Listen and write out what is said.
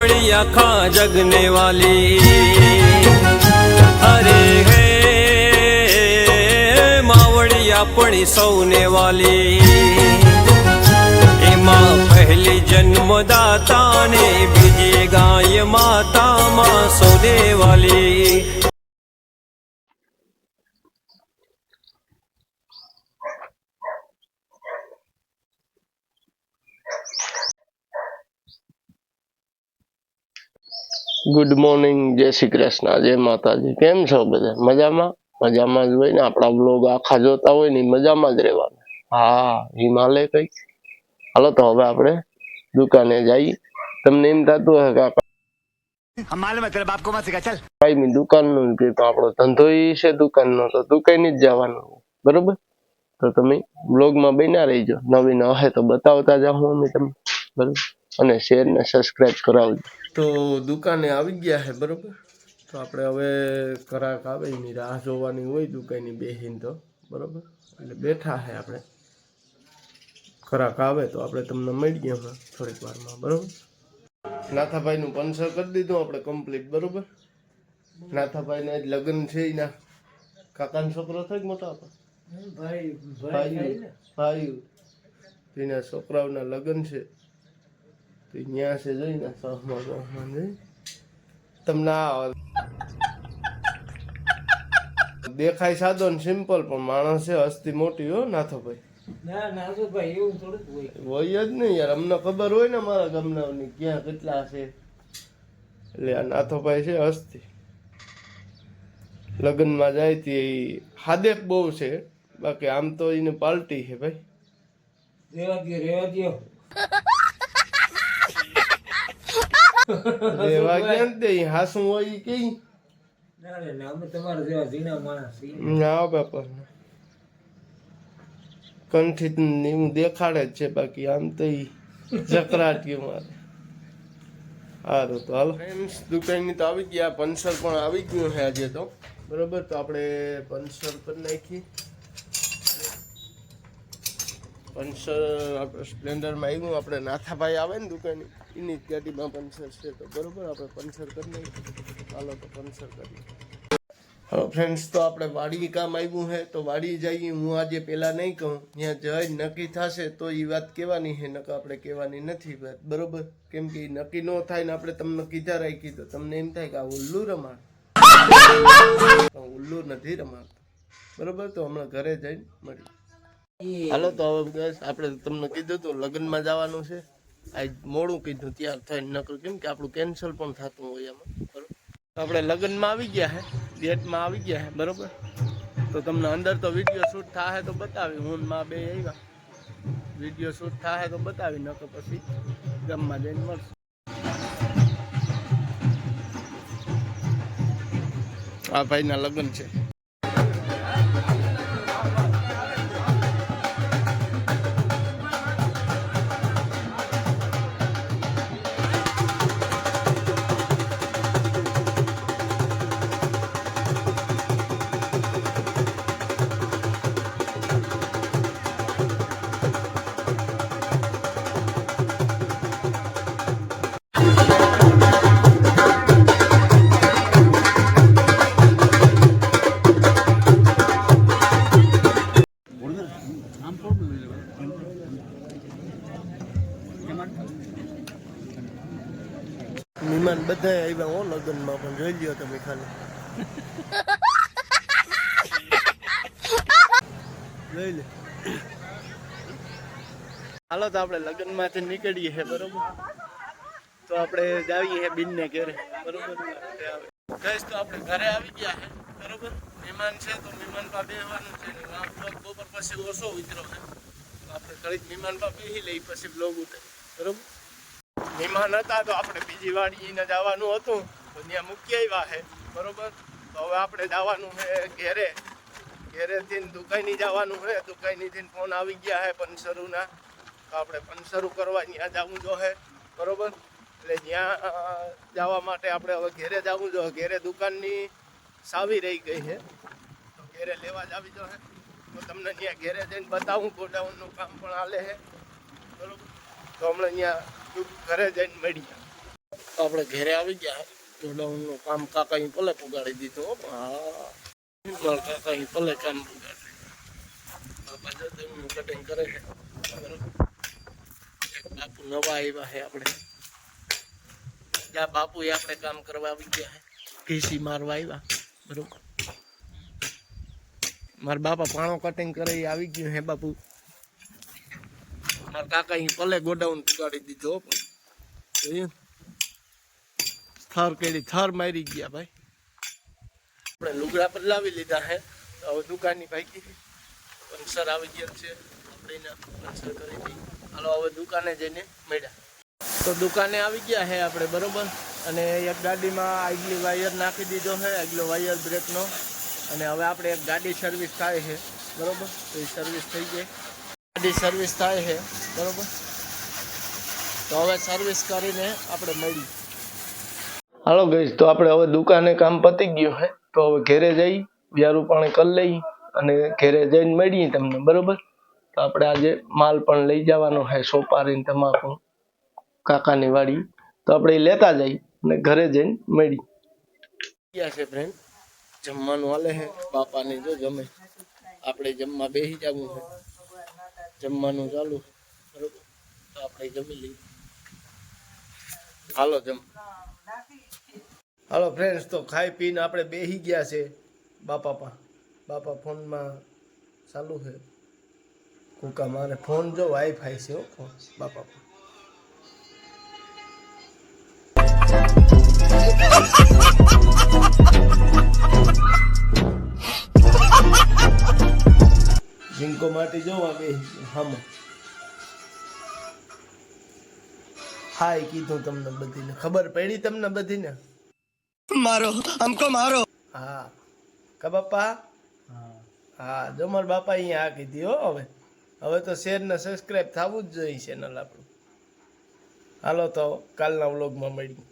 बड़ी आखा जगने वाली अरे हे मावड़ी આપણી સૌને વાલી એમાં પહેલી જન્મદાતા ને બીજી ગાય માતામાં સૌને વાલી ગુડ મોર્નિંગ જય શ્રી કૃષ્ણ જય માતાજી. કેમ છો બધા? મજામાં? મજામાં જ હોય ને? આપણા બ્લોગ આખા જોતા હોય ને મજામાં જ રહેવાનું. હા હિમાલય કઈ હાલો તો હવે આપણે દુકાને જઈએ. તમને એમ થતું હોય ભાઈ મી કે આપણો ધંધો ઈ છે દુકાન નો તો દુકાને જ જવાનું? બરોબર? તો તમે બ્લોગમાં બન્યા રહીજો. નવી ન હે તો બતાવતા જાઉં અમે તમને. બરોબર? અને શેર ને સબસ્ક્રાઇબ કરાવજો. તો દુકાને આવી ગયા છે બરોબર? તો આપણે હવે કરાક આવે એની રાહ જોવાની હોય દુકાનની બેહીને તો બરોબર? એટલે બેઠા છે આપણે. ખરાક આવે તો આપણે તમને મળીએ હમણાં થોડીક વારમાં બરોબર? નાથાભાઈનું પંચર કરી દીધું આપણે કમ્પ્લીટ બરોબર? નાથાભાઈને આજ લગ્ન છે એના. કાકાનો છોકરો થાય મોટો મોટા ભાઈ ભાઈ ભાઈ એના છોકરાઓના લગ્ન છે. ત્યાં છે જોઈને સહમાં સહમાં જોઈ તમને આ દેખાય સાદો ને સિમ્પલ પણ માણસ છે હસ્તી મોટી હો નાથો ભાઈ હોય જ નહીં યાર અમને ખબર હોય ને મારા ગામના ક્યાં કેટલા છે એટલે આ નાથોભાઈ છે હસ્તી લગ્નમાં જાય તે હાદેક બહુ છે બાકી આમ તો એને પાલટી છે ભાઈ રેવા ક્યાં દે હાસું હોય. ઈ કઈ ના બાપા. કંઠિત એવું દેખાડે જ છે બાકી આમ તો ઈ જકરાટ્યું મારે. સારું તો હાલો. ફ્રેન્ડ્સ દુકાનની તો આવી ગયા પંચર પણ આવી ગયું છે આજે તો. બરોબર તો આપણે પંચર કરી નાખી પંચર, આપણે સ્પ્લેન્ડરમાં આવ્યું આપણે નાથાભાઈ આવે ને દુકાને, એની જ ગાડીમાં પંચર છે તો બરોબર, આપણે પંચર કરી નાખીએ. ચાલો તો પંચર કરીએ હલો ફ્રેન્ડ્સ તો આપણે વાડી કામ આવ્યું છે તો વાડી જઈએ. હું આજે પહેલાં નહીં કહું, ત્યાં જઈ નક્કી થશે તો એ વાત કહેવાની છે નકા આપણે કહેવાની નથી વાત, બરોબર? કેમ કે નક્કી ન થાય ને આપણે તમને કીધા રાખી, તો તમને એમ થાય કે આ ઉલ્લુ રમાડ. ઉલ્લુ નથી રમાડતો. બરોબર? તો હમણાં ઘરે જઈને મળી. હાલો તો હવે બસ આપણે તમને કીધું હતું, લગ્નમાં જવાનું છે. આ મોડું કીધું, ત્યાર થઈને નકર, કેમ કે આપણું કેન્સલ પણ થતું હોય એમાં, બરોબર? આપણે લગ્નમાં આવી ગયા હે ડેટમાં આવી ગયા હે, બરોબર? તો તમને અંદર તો વીડિયો શૂટ થાય તો બતાવી, હું માં બે આવ્યા. વીડિયો શૂટ થાય તો બતાવી, નકર પછી ગામમાં જઈને મળશું. આ ભાઈના લગ્ન છે. મહેમાન બધા આવ્યા, હો, લગ્નમાં પણ જોઈ લ્યો તમે ખાલી. જોઈ લે. હાલો તો આપણે લગ્નમાંથી નીકળીએ છે બરોબર? તો આપણે જાવીએ બિન બિનને ઘરે. બરોબર? ગઈશ તો આપણે ઘરે આવી ગયા છે બરોબર? મહેમાન છે તો મહેમાન પા બેહવાનું છે બપોર પછી ઓછો વિતરો છે. આપણે ઘડીક મહેમાન પા બેસી લઈ પછી બ્લોગ ઉતરે બરોબર? મહેમાન હતા તો આપણે બીજી વાડીને જવાનું હતું. તો ત્યાં મૂકી આવ્યા છે બરોબર? તો હવે આપણે જવાનું છે ઘેરે. ઘેરેથી દુકાની જવાનું છે દુકાનીથી ફોન આવી ગયા છે પનસરુના તો આપણે પનસરુ કરવા ત્યાં જવું જો છે બરોબર? એટલે જ્યાં જવા માટે આપણે હવે ઘેરે જવું જો. ઘેરે દુકાનની સાવી રહી ગઈ છે તો ઘેરે લેવા જ આવી જો તો તમને ત્યાં ઘેરે જઈને બતાવું ગોડાઉનનું કામ પણ હાલે છે બરોબર? તો હમણાં અહીંયા ઘરે જઈને મળીએ આપણે ઘરે આવી ગયા. ગોડાઉનનું કામ કાકા અહીં પલે પુગાડી દીધું કાકા અહીં પલે કામ પુગાડી કટિંગ કરે છે. બાપુ નવા આવ્યા છે આપણે. જ્યાં બાપુ આપણે કામ કરવા આવી ગયા છે. ઘીસી મારવા આવ્યા, બરોબર. મારા બાપા પાણો કટિંગ કરે આવી ગયું હે બાપુ. મારા કાકા અહીં પલે ગોડાઉન પુગાડી દીધો પણ. જોયું ને? થર કેડી, થર મારી ગયા ભાઈ. આપણે લુગડા બદલાવી લીધા હે. હવે દુકાનની ભાઈ પંચર આવી ગયા છે. આપણે એને પંચર કરી દઈએ. હાલો, હવે દુકાને જઈને મળ્યા. તો દુકાને આવી ગયા હે આપણે, બરોબર? અને એક ગાડીમાં આગલી વાયર નાખી દીધો છે આગલો વાયર બ્રેકનો. અને હવે આપણે એક ગાડી સર્વિસ થાય છે બરોબર? તો એ સર્વિસ થઈ ગઈ. ગાડી સર્વિસ થાય છે બરોબર? તો હવે સર્વિસ કરીને આપણે મળીએ હાલો ગઈશ તો આપણે હવે દુકાને કામ પતી ગયું હે તો હવે ઘેરે જઈ વ્યારું પાણી કરી લઈ અને ઘેરે જઈને મળીએ તમને બરોબર? તો આપણે આજે માલ પણ લઈ જવાનો છે સોપારીને તમાકુ કાકાની વાડી. તો આપણે લેતા જઈ અને ઘરે જઈને મળી. ક્યાં છે ફ્રેન્ડ જમવાનું હાલે છે બાપાને જો જમે. આપણે જમવા બેસી જવું છે. જમવાનું ચાલુ. બરોબર? તો આપણે જમી લઈએ. હાલો, જમ. હાલો ફ્રેન્ડ્સ તો ખાઈ પીને આપણે બેસી ગયા છે બાપા પા બાપા ફોનમાં ચાલુ છે. કુકા, મારે ફોન જો વાઈફાઈ છે હો, ફોન. બાપા પા જીંકો પાર્ટી જોવા બે હમ. હા એ કીધું તમને બધીને. ખબર પડી તમને બધીને? મારો અમકો મારો. હા. કા બાપા? હા. જો મારા બાપા અહીંયા આ કીધી હો હવે. હવે તો શેરને સબસ્ક્રાઈબ થવું જ જોઈએ ચેનલ આપણું. હાલો તો કાલના વ્લોગમાં મળીએ.